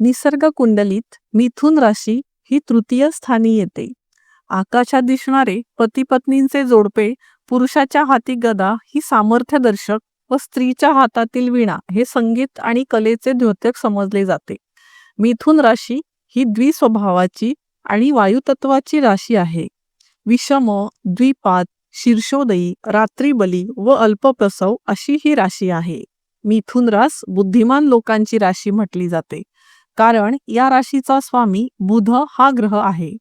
निसर्ग कुंडलीत मिथुन राशी ही तृतीय स्थानी येते. आकाशात दिसणारे पती पत्नींचे जोडपे पुरुषाच्या हाती गदा ही सामर्थ्यदर्शक व स्त्रीच्या हातातील विणा हे संगीत आणि कलेचे द्योतक समजले जाते. मिथुन राशी ही द्विस्वभावाची आणि वायुतत्वाची राशी आहे. विषम द्विपात शीर्षोदयी रात्रीबली व अल्पप्रसव अशी ही राशी आहे. मिथुन रास बुद्धिमान लोकांची राशी म्हटली जाते. कारण या राशीचा स्वामी बुध हा ग्रह आहे.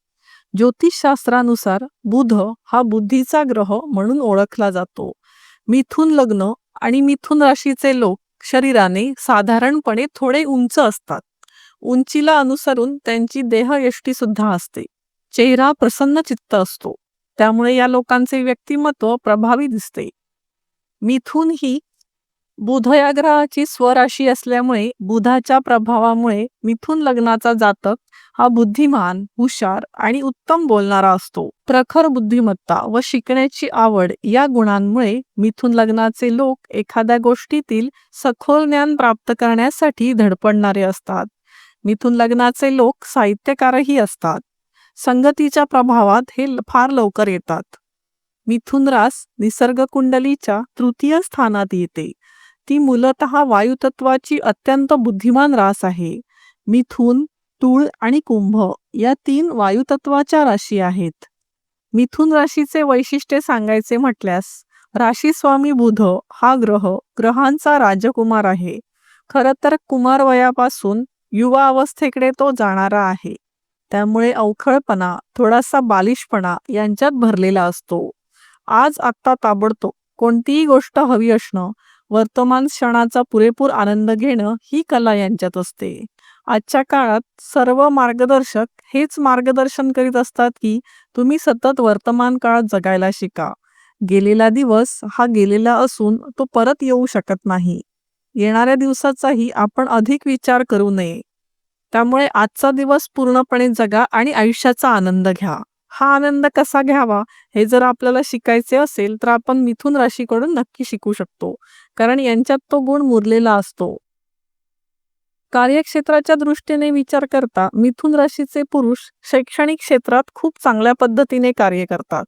ज्योतिषशास्त्रानुसार बुध हा बुद्धीचा ग्रह म्हणून ओळखला जातो. मिथुन लग्न आणि मिथुन राशीचे लोक शरीराने साधारणपणे थोडे उंच असतात. उंचीला अनुसरून त्यांची देहयष्टी सुद्धा असते. चेहरा प्रसन्न चित्त असतो. त्यामुळे या लोकांचे व्यक्तिमत्व प्रभावी दिसते. मिथुन ही बुध या ग्रहाची स्वराशी असल्यामुळे बुधाच्या प्रभावामुळे मिथुन लग्नाचा जातक हा बुद्धिमान हुशार आणि उत्तम बोलणारा असतो. प्रखर बुद्धिमत्ता व शिकण्याची आवड या गुणांमुळे मिथुन लग्नाचे लोक एखाद्या गोष्टीतील सखोल ज्ञान प्राप्त करण्यासाठी धडपडणारे असतात. मिथुन लग्नाचे लोक साहित्यकारही असतात. संगतीच्या प्रभावात हे फार लवकर येतात. मिथुन रास निसर्ग कुंडलीच्या तृतीय स्थानात येते. ती मूलत वायुतत्वाची अत्यंत बुद्धिमान रास आहे. मिथुन तूळ आणि कुंभ या तीन वायुतत्वाच्या राशी आहेत. मिथुन राशीचे वैशिष्ट्य सांगायचे म्हटल्यास राशी स्वामी बुध हा ग्रह ग्रहांचा राजकुमार आहे. खर तर कुमार वयापासून युवा अवस्थेकडे तो जाणारा आहे. त्यामुळे अवखळपणा थोडासा बालिशपणा यांच्यात भरलेला असतो. आज आत्ता ताबडतोब कोणतीही गोष्ट हवी असणं वर्तमान क्षणाचा पुरेपूर आनंद घेणं ही कला यांच्यात असते. आजच्या काळात सर्व मार्गदर्शक हेच मार्गदर्शन करीत असतात की तुम्ही सतत वर्तमान काळात जगायला शिका. गेलेला दिवस हा गेलेला असून तो परत येऊ शकत नाही. येणाऱ्या दिवसाचाही आपण अधिक विचार करू नये. त्यामुळे आजचा दिवस पूर्णपणे जगा आणि आयुष्याचा आनंद घ्या. हा आनंद कसा घ्यावा हे जर आपल्याला शिकायचे असेल तर आपण मिथुन राशीकडून नक्की शिकू शकतो. कारण यांच्यात तो गुण मुरलेला असतो. कार्यक्षेत्राच्या दृष्टीने विचार करता मिथुन राशीचे पुरुष शैक्षणिक क्षेत्रात खूप चांगल्या पद्धतीने कार्य करतात.